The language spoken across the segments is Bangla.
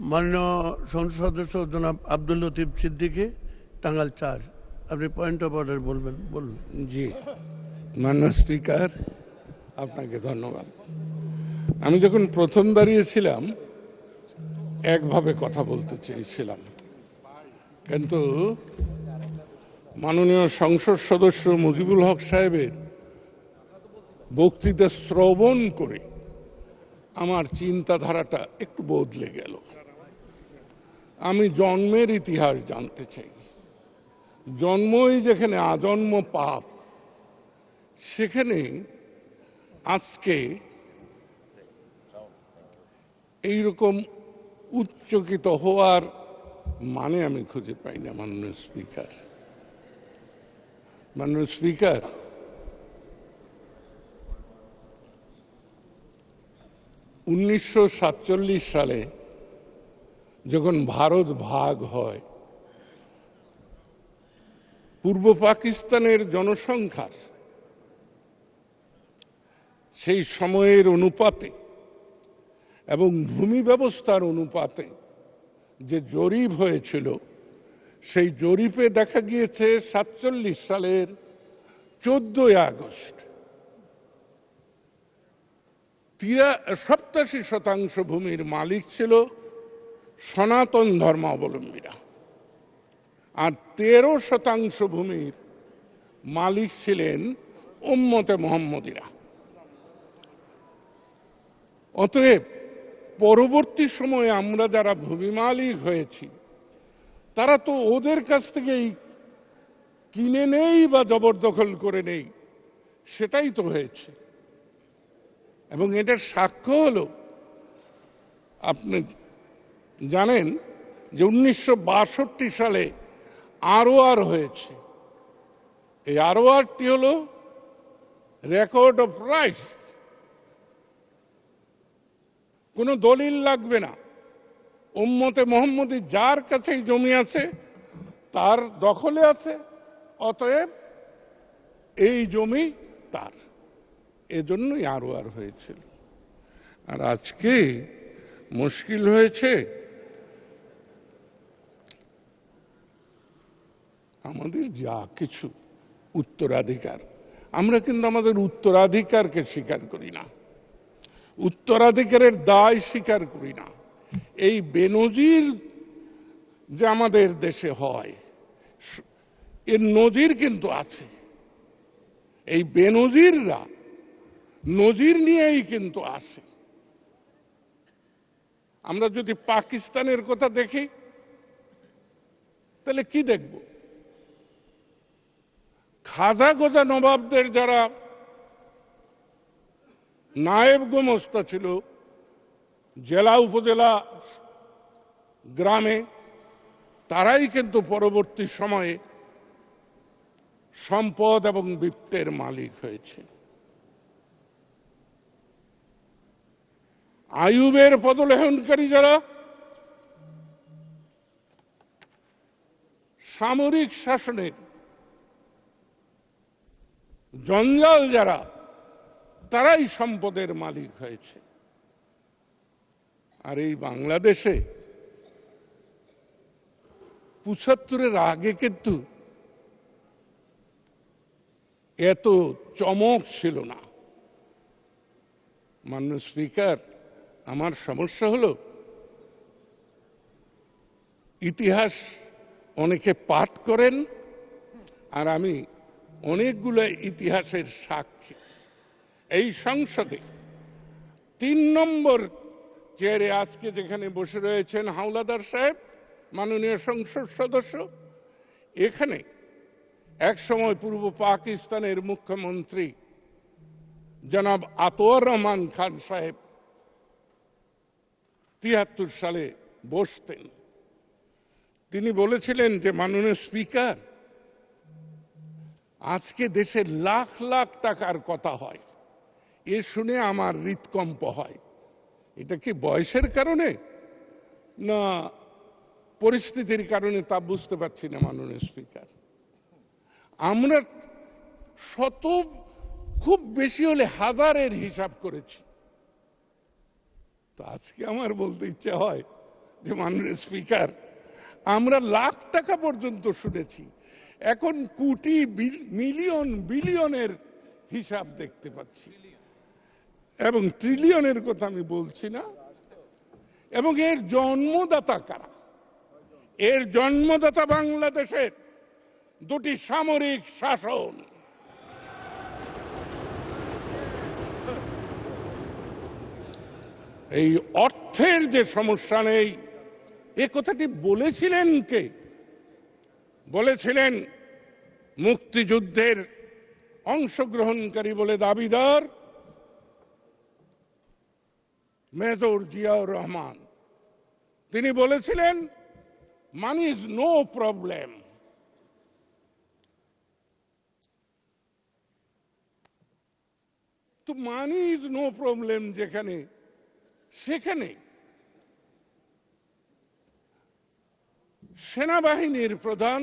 মাননীয় সংসদ সদস্য জনাব আব্দুল লতিফ সিদ্দিকী টাঙ্গাল চার। আপনি পয়েন্ট অফ অর্ডার বলবেন, বলুন। জি। মাননীয় স্পিকার, আপনাকে ধন্যবাদ। আমি যখন প্রথম দাঁড়িয়েছিলাম, একভাবে কথা বলতে চেয়েছিলাম। কিন্তু মাননীয় সংসদ সদস্য মুজিবুল হক সাহেবের বক্তৃতা শ্রবণ করে আমার চিন্তাধারাটা একটু বদলে গেল। আমি জন্মের ইতিহাস জানতে চাই। জন্মই যেখানে আজন্ম পাপ, সেখানে আজকে এইরকম উচ্চকিত হওয়ার মানে আমি খুঁজে পাই না, মাননীয় স্পিকার। মাননীয় স্পিকার, উনিশশো সাতচল্লিশ সালে যখন ভারত ভাগ হয়, পূর্ব পাকিস্তানের জনসংখ্যার সেই সময়ের অনুপাতে এবং ভূমি ব্যবস্থার অনুপাতে যে জরিপ হয়েছিল, সেই জরিপে দেখা গিয়েছে সাতচল্লিশ সালের চোদ্দই আগস্ট, তিরা, সপ্তাশি শতাংশ ভূমির মালিক ছিল সনাতন ধর্মাবলম্বীরা। আর তেরো শতাংশ ভূমির মালিক ছিলেন উম্মতে মোহাম্মদীরা। অতএব পরবর্তী সময়ে আমরা যারা ভূমি মালিক হয়েছি, তারা তো ওদের কাছ থেকেই কিনে নেই বা জবরদখল করে নেই, সেটাই তো হয়েছে। এবং এটার সাক্ষ্য হলো, আপনি জানেন যে উনিশশো বাষট্টি সালে আরও আর হয়েছে। এই আরও আরটি হল রেকর্ড অফ রাইটস। কোনো দলিল লাগবে না। উম্মতে মোহাম্মদী যার কাছেই জমি আছে, তার দখলে আছে, অতএব এই জমি তার। এজন্যই আরও আর হয়েছিল। আর আজকে মুশকিল হয়েছে আমাদের যা কিছু উত্তরাধিকার, আমরা কিন্তু আমাদের উত্তরাধিকারকে স্বীকার করি না। উত্তরাধিকারের দায় স্বীকার করি না। এই বেনজির যে আমাদের দেশে হয়, এর নজির কিন্তু আছে। এই বেনজিররা নজির নিয়েই কিন্তু আসে। আমরা যদি পাকিস্তানের কথা দেখি, তাহলে কি দেখব? খাজা গোজা নবাবদের যারা নায়েব গোমস্তা ছিল, জেলা উপজেলা গ্রামে, তারাই কিন্তু পরবর্তী সময়ে সম্পদ এবং বৃত্তের মালিক হয়েছে। আয়ুবের পদলেহনকারী যারা, সামরিক শাসনের জঞ্জাল যারা, তারাই সম্পদের মালিক হয়েছে। আর এই বাংলাদেশে পঁচাত্তরের আগে কিন্তু এত চমক ছিল না। মান্য স্পিকার, আমার সমস্যা হলো, ইতিহাস অনেকে পাঠ করেন, আর আমি অনেকগুলো ইতিহাসের সাক্ষী। এই সংসদে তিন নম্বর চেয়ারে আজকে যেখানে বসে রয়েছেন হাওলাদার সাহেব, মাননীয় সংসদ সদস্য, এখানে এক সময় পূর্ব পাকিস্তানের মুখ্যমন্ত্রী জনাব আতোয়ার রহমান খান সাহেব তিয়াত্তর সালে বসতেন। তিনি বলেছিলেন যে, মাননীয় স্পিকার আজকে দেশে লাখ লাখ টাকার কথা হয়। এ শুনে আমার হৃৎকম্প হয়। এটা কি বয়সের কারণে? না, পরিস্থিতির কারণে তা বুঝতে পারছি না, মাননীয় স্পিকার। আমরা শত, খুব বেশি হলে হাজারের হিসাব করেছি। তো আজকে আমার বলতে ইচ্ছা হয় যে, মাননীয় স্পিকার, আমরা লাখ টাকা পর্যন্ত শুনেছি। এখন কোটি মিলিয়ন, বিলিয়নের হিসাব দেখতে পাচ্ছি। এবং ট্রিলিয়নের কথা আমি বলছি না। এবং এর জন্মদাতা কারা? এর জন্মদাতা বাংলাদেশের দুটি সামরিক শাসন। এই অর্থের যে সমস্যা নেই, এ কথাটি বলেছিলেন কে? বলেছিলেন, মুক্তিযুদ্ধের অংশগ্রহণকারী বলে দাবিদার মেজর জিয়াউর রহমান। তিনি বলেছিলেন মানি ইজ নো প্রবলেম তো মানি ইজ নো প্রবলেম যেখানে, সেখানে সেনাবাহিনীর প্রধান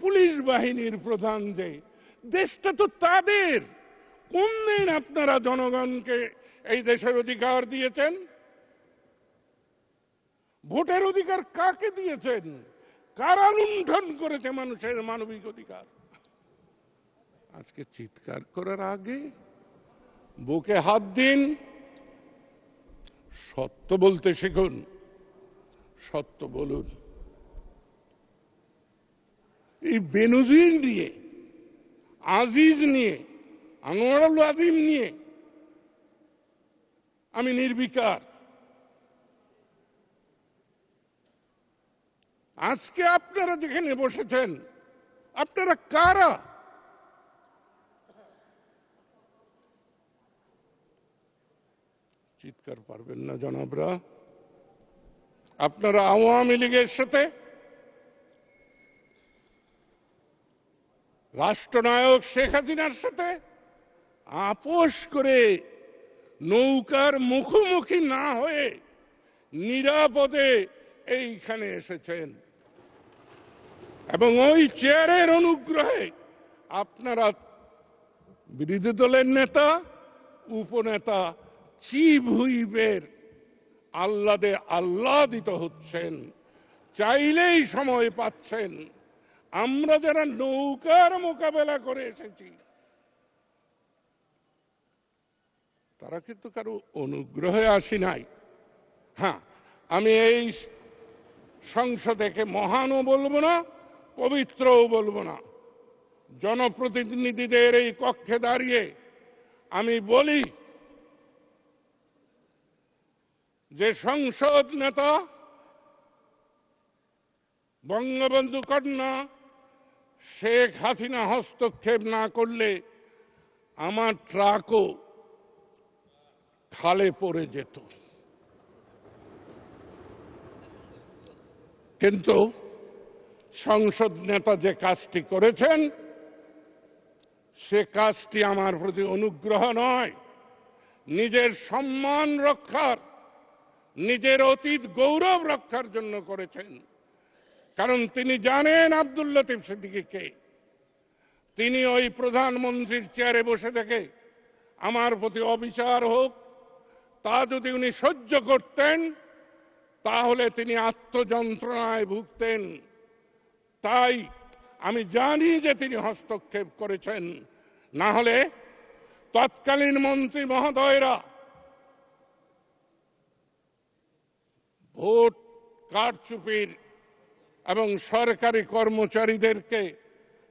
পুলিশ বাহিনীর প্রধান যে, দেশটা তো তাদের। কোন দিন আপনারা জনগণকে এই দেশের অধিকার দিয়েছেন? ভোটের অধিকার কাকে দিয়েছেন? কারা লুণ্ঠন করেছে মানুষের মানবিক অধিকার? আজকে চিৎকার করার আগে বুকে হাত দিন। সত্য বলতে শিখুন, সত্য বলুন। এই বেনজির নিয়ে, আজিজ নিয়ে আনোয়ারুল আজিম নিয়ে আমি নির্বিকার। আজকে আপনারা যেখানে বসেছেন, আপনারা কারা? চিৎকার পারবেন না জনাবরা। আপনারা আওয়ামী লীগের সাথে রাষ্ট্রনায়ক শেখ হাসিনার সাথে আপোষ করে নৌকার মুখোমুখি না হয়ে নিরাপদে এইখানে এসেছেন। এবং ওই চেয়ারের অনুগ্রহে আপনারা বিরোধী দলের নেতা, উপনেতা চিফ হুইপের আহ্লাদে আহ্লাদিত হচ্ছেন, চাইলেই সময় পাচ্ছেন। আমরা যারা নৌকার মোকাবেলা করে এসেছি, তারা কিন্তু কারও অনুগ্রহে আসি নাই। হ্যাঁ আমি এই সংসদেকে মহানও বলব না, পবিত্রও বলব না। জনপ্রতিনিধিদের এই কক্ষে দাঁড়িয়ে আমি বলি যে সংসদ নেতা বঙ্গবন্ধু কন্যা শেখ হাসিনা হস্তক্ষেপ না করলে আমার ট্রাকও খালে পড়ে যেত। কিন্তু সংসদ নেতা যে কাজটি করেছেন, সে কাজটি আমার প্রতি অনুগ্রহ নয়, নিজের সম্মান রক্ষার, নিজের অতীত গৌরব রক্ষার জন্য করেছেন। কারণ তিনি জানেন আব্দুল লতিফ সিদ্দিকী কে। তিনি ওই প্রধানমন্ত্রীর চেয়ারে বসে থেকে আমার প্রতি অবিচার হোক, তা যদি উনি সহ্য করতেন, তাহলে তিনি আত্মযন্ত্রণায় ভুগতেন। তাই আমি জানি যে তিনি হস্তক্ষেপ করেছেন। না হলে তৎকালীন মন্ত্রী মহোদয়রা ভোট কারচুপির এবং সরকারি কর্মচারীদেরকে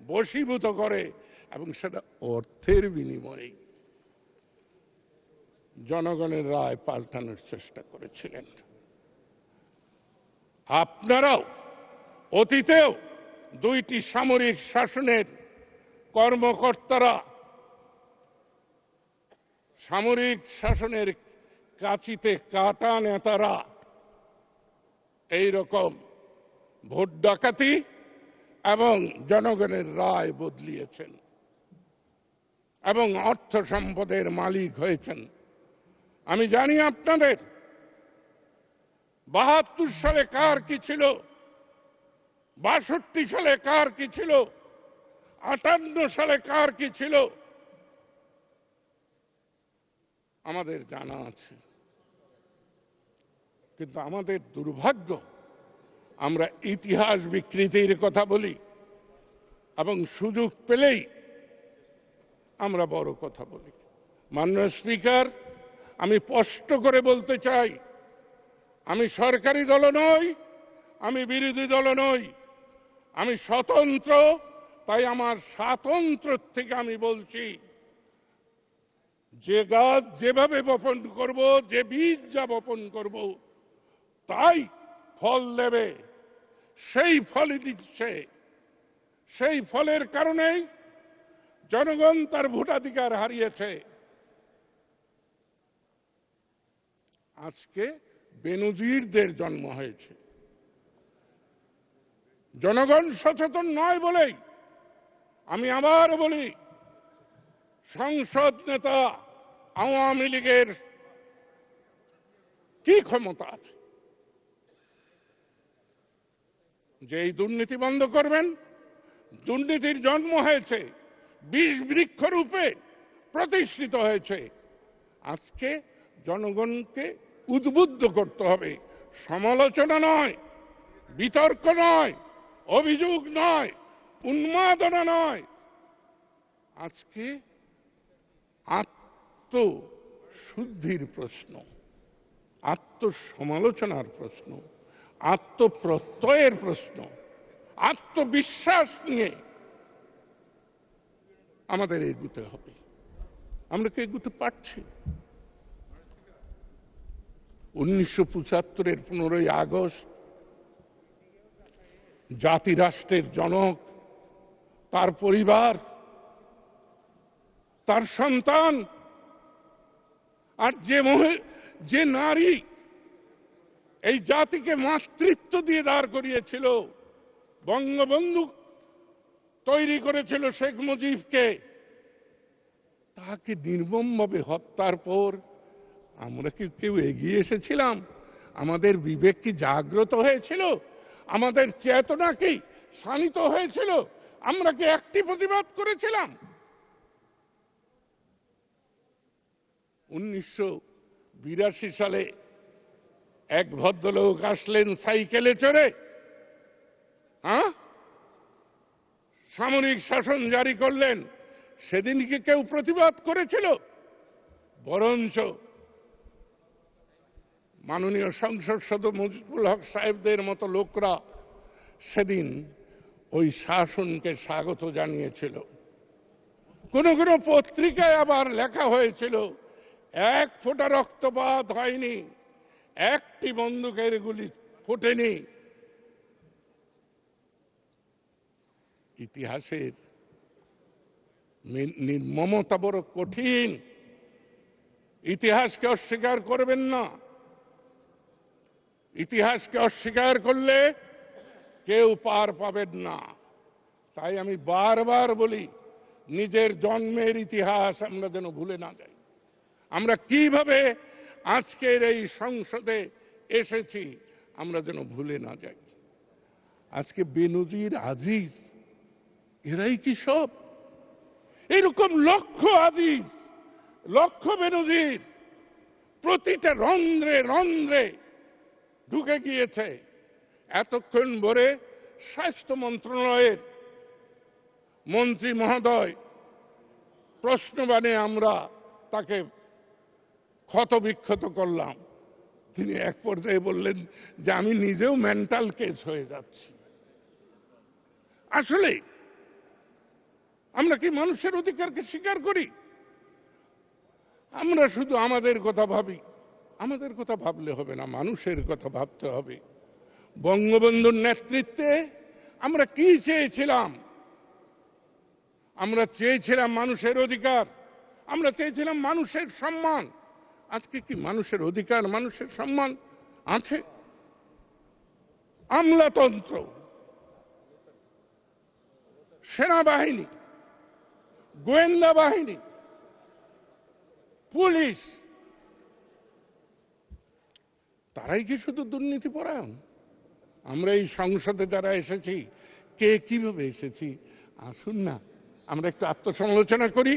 বশীভূত করে এবং সেটা অর্থের বিনিময়ে জনগণের রায় পাল্টানোর চেষ্টা করেছিলেন। আপনারাও অতীতেও দুইটি সামরিক শাসনের কর্মকর্তারা সামরিক শাসনের কাচিতে কাটা নেতারা এই রকম ভোট ডাকাতি এবং জনগণের রায় বদলিয়েছেন এবং অর্থ সম্পদের মালিক হয়েছেন। আমি জানি আপনাদের, বাহাত্তর সালে কার কি ছিল, বাষট্টি সালে কার কি ছিল, আটান্ন সালে কার কি ছিল, আমাদের জানা আছে। কিন্তু আমাদের দুর্ভাগ্য আমরা ইতিহাস বিকৃতির কথা বলি এবং সুযোগ পেলেই আমরা বড় কথা বলি। মাননীয় স্পিকার, আমি স্পষ্ট করে বলতে চাই, আমি সরকারি দল নই, আমি বিরোধী দল নই, আমি স্বতন্ত্র, তাই আমার স্বাতন্ত্র থেকে আমি বলছি, যে গাছ যেভাবে বপন করব, যে বীজ যা বপন করব, তাই ফল দেবে, সেই ফলই দিচ্ছে। সেই ফলের কারণেই জনগণ তার ভোটাধিকার হারিয়েছে। আজকে বেনজিরদের জন্ম হয়েছে। জনগণ সচেতন নয় বলেই আমি আবার বলি, সংসদ নেতা আওয়ামী লীগের কি ক্ষমতা আছে? যে এই দুর্নীতি বন্ধ করবেন, দুর্নীতির জন্ম হয়েছে, বিষ বৃক্ষ রূপে প্রতিষ্ঠিত হয়েছে। আজকে জনগণকে উদ্বুদ্ধ করতে হবে। সমালোচনা নয়, বিতর্ক নয়, অভিযোগ নয়, উন্মাদনা নয়। আজকে আত্মশুদ্ধির প্রশ্ন, আত্মসমালোচনার প্রশ্ন। আত্মপ্রত্যয়ের প্রশ্ন, আত্মবিশ্বাস নিয়ে আমাদের এগুতে হবে। আমরা কি এগুতে পারছি? উনিশশো পঁচাত্তরের পনেরোই আগস্ট, জাতিরাষ্ট্রের জনক, তার পরিবার, তার সন্তান, আর যে যে নারী এই জাতিকে মাতৃত্ব দিয়ে দাঁড় করিয়েছিল, বঙ্গবন্ধু তৈরি করেছিল শেখ মুজিবকে। তাকে নির্মমভাবে হত্যার পর আমরা কি কেউ এগিয়ে এসেছিলাম? আমাদের বিবেক কি জাগ্রত হয়েছিল? আমাদের চেতনা কি শানিত হয়েছিল? আমরা কি একটি প্রতিবাদ করেছিলাম? উনিশশো বিরাশি সালে এক ভদ্রলোক আসলেন সাইকেলে চড়ে। হ্যাঁ? সামরিক শাসন জারি করলেন। সেদিন কি কেউ প্রতিবাদ করেছিল। বরঞ্চ মাননীয় সংসদ সদস্য মুজিবুল হক সাহেবদের মতো লোকরা সেদিন ওই শাসনকে স্বাগত জানিয়েছিল। কোন কোন পত্রিকায় আবার লেখা হয়েছিল, এক ফোঁটা রক্তপাত হয়নি। একটি বন্দুকের গুলি ফোটেনি। ইতিহাসের নির্মমতা বড় কঠিন। ইতিহাসকে অস্বীকার করবেন না। ইতিহাসকে অস্বীকার করলে কেউ পার পাবেন না। তাই আমি বারবার বলি, নিজের জন্মের ইতিহাস আমরা যেন ভুলে না যাই। আমরা কীভাবে আজকের এই সংসদে এসেছি, আমরা যেন ভুলে না যাই। আজকে বেনজির আজিজ, এরাই কি সব? এরকম লক্ষ আজিজ, লক্ষ বেনজির, প্রতিটা রন্ধ্রে রন্ধ্রে ঢুকে গিয়েছে। এতক্ষণ ভরে স্বাস্থ্য মন্ত্রণালয়ের মন্ত্রী মহোদয় প্রশ্নবাণে আমরা তাকে ক্ষতবিক্ষত করলাম। তিনি এক পর্যায়ে বললেন যে, আমি নিজেও মেন্টাল কেস হয়ে যাচ্ছি। আসলে, আমরা কি মানুষের অধিকারকে স্বীকার করি? আমরা শুধু আমাদের কথা ভাবি। আমাদের কথা ভাবলে হবে না, মানুষের কথা ভাবতে হবে। বঙ্গবন্ধুর নেতৃত্বে আমরা কি চেয়েছিলাম? আমরা চেয়েছিলাম মানুষের অধিকার, আমরা চেয়েছিলাম মানুষের সম্মান। আজকে কি মানুষের অধিকার, মানুষের সম্মান আছে? আমলাতন্ত্র, সেনাবাহিনী, গোয়েন্দা বাহিনী, পুলিশ, তারাই কি শুধু দুর্নীতি পরায়ণ? আমরা এই সংসদে যারা এসেছি, কে কীভাবে এসেছি? আসুন না, আমরা একটু আত্মসমালোচনা করি।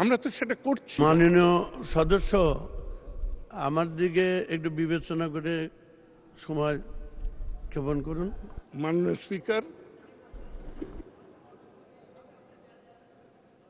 আমরা তো সেটা করছি। মাননীয় সদস্য আমার দিকে একটু বিবেচনা করে সময় ক্ষেপণ করুন। মাননীয় স্পিকার